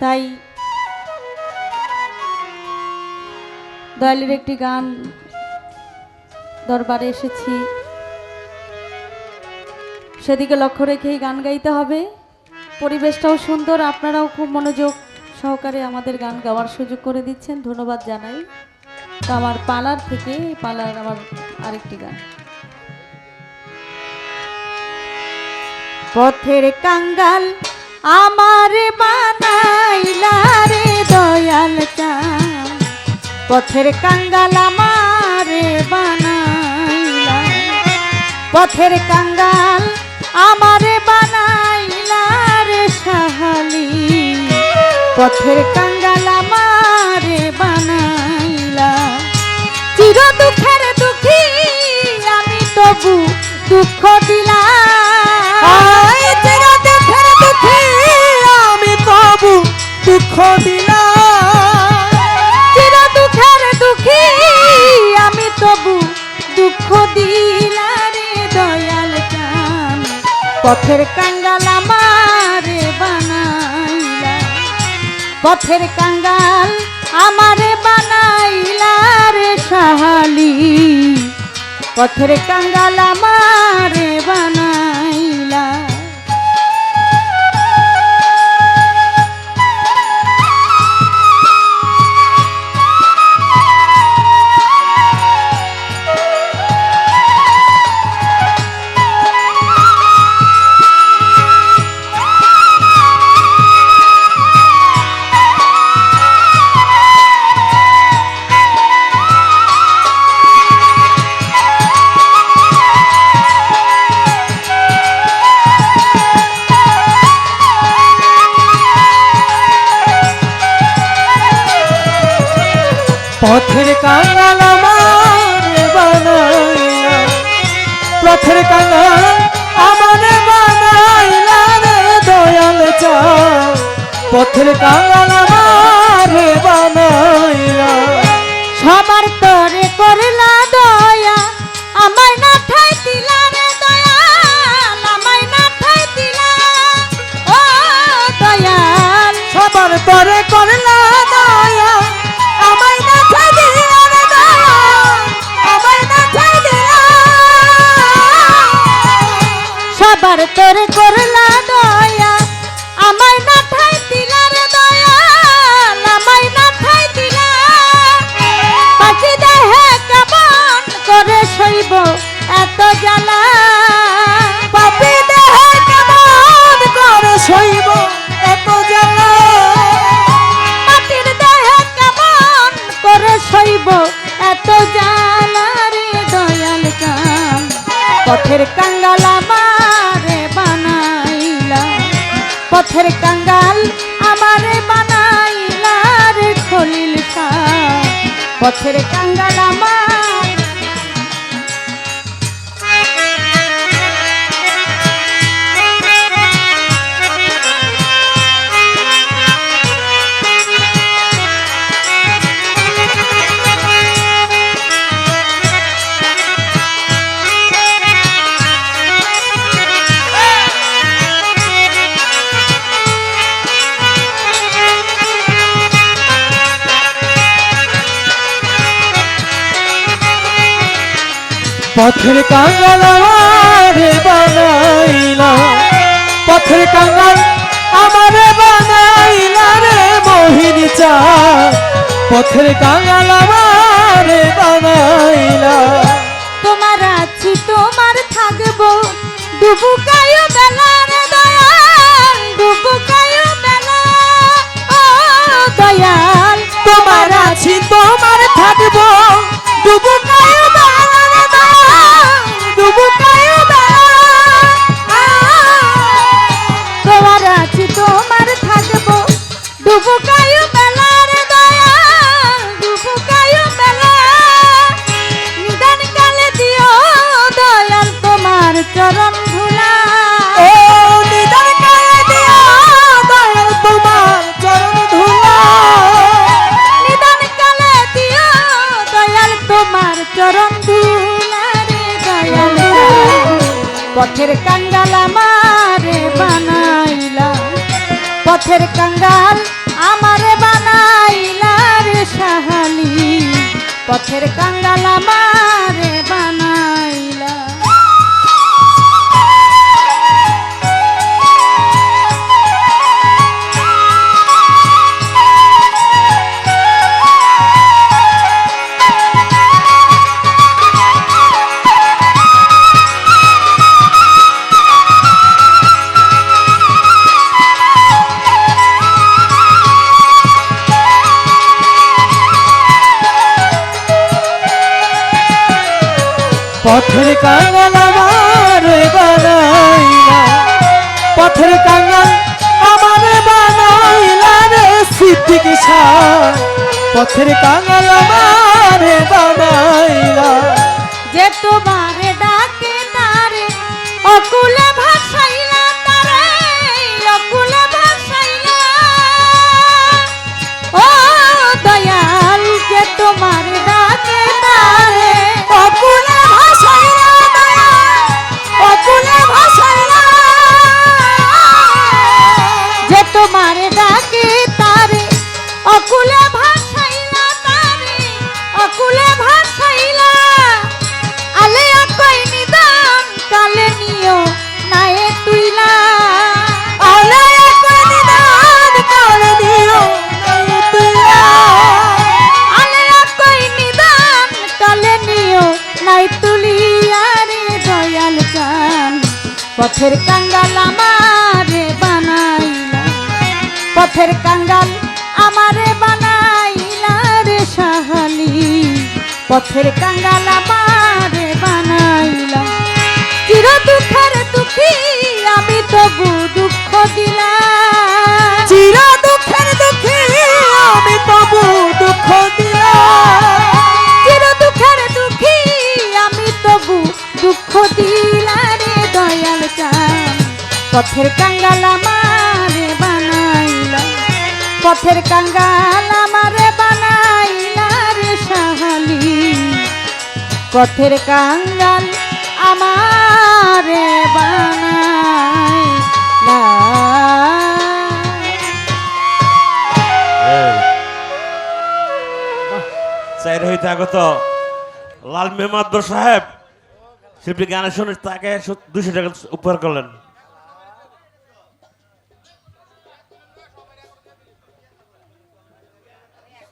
তাই দয়ালের একটি গান দরবারে এসেছি। সেদিকে লক্ষ্য রেখেই গান গাইতে হবে। পরিবেশটাও সুন্দর, আপনারাও খুব মনোযোগ সহকারে আমাদের গান গাওয়ার সুযোগ করে দিচ্ছেন। ধন্যবাদ জানাই। তো আমার পালার থেকে পালার আমার আরেকটি গান। পথের কাঙ্গাল আমার বানাইলা রে দয়াল চান পথের কাঙ্গাল আমার বানাইলা। পথের কাঙ্গাল আমার বানাইলা রে সাহালি। পথের কাঙ্গাল আমার বানাইলা। চির দুঃখের দুঃখী, আমি তবু দুঃখ দিলাম। পথের কাঙ্গাল আমারে বানাইলা। পথের কাঙ্গাল আমারে বানাইলা রে সাহালি। পথের কাঙ্গাল আমারে পথের কাঙাল আমার বানাইলা। পথের কাঙাল আমার বানাইলা রে দয়াল চা। পথের কাঙ্গাল করলা দয়া। আমার না পথের কাঙ্গাল আমারে বানাইলার খলিল পথের কাঙ্গাল আমার পথের কাঙ্গাল আমারে বানাইলা। পথের কাঙ্গাল আমারে বানাইলা রে মোহিনী চা পথের কাঙ্গাল আমারে বানাইলা। তোমার আছি, তোমার থাকব ডুবুকায় গাছের কাঙ্গাল আমার বানাইলার সাহালি পথের কাঙ্গাল আমার বানাই পথের কাঙ্গাল আমার বানাইলা। পথের কাঙ্গাল আমার বানাইলা রে সিদ্দিক পথের কাঙ্গাল আমার বানাইলা। যে তোমারে ডাকে তারে অকুলে ভাসাইলা পথের কাঙ্গাল আমারে বানাইলা পথের কাঙ্গাল আমারে বানাইলা রে সাহালি। পথের কাঙ্গাল আমারে পথের কাঙ্গাল আমারে চাইর হইতে আগত। লাল মেহমাদ সাহেব, শিল্পী গানের শুনে তাকে দুশো টাকা উপহার করলেন।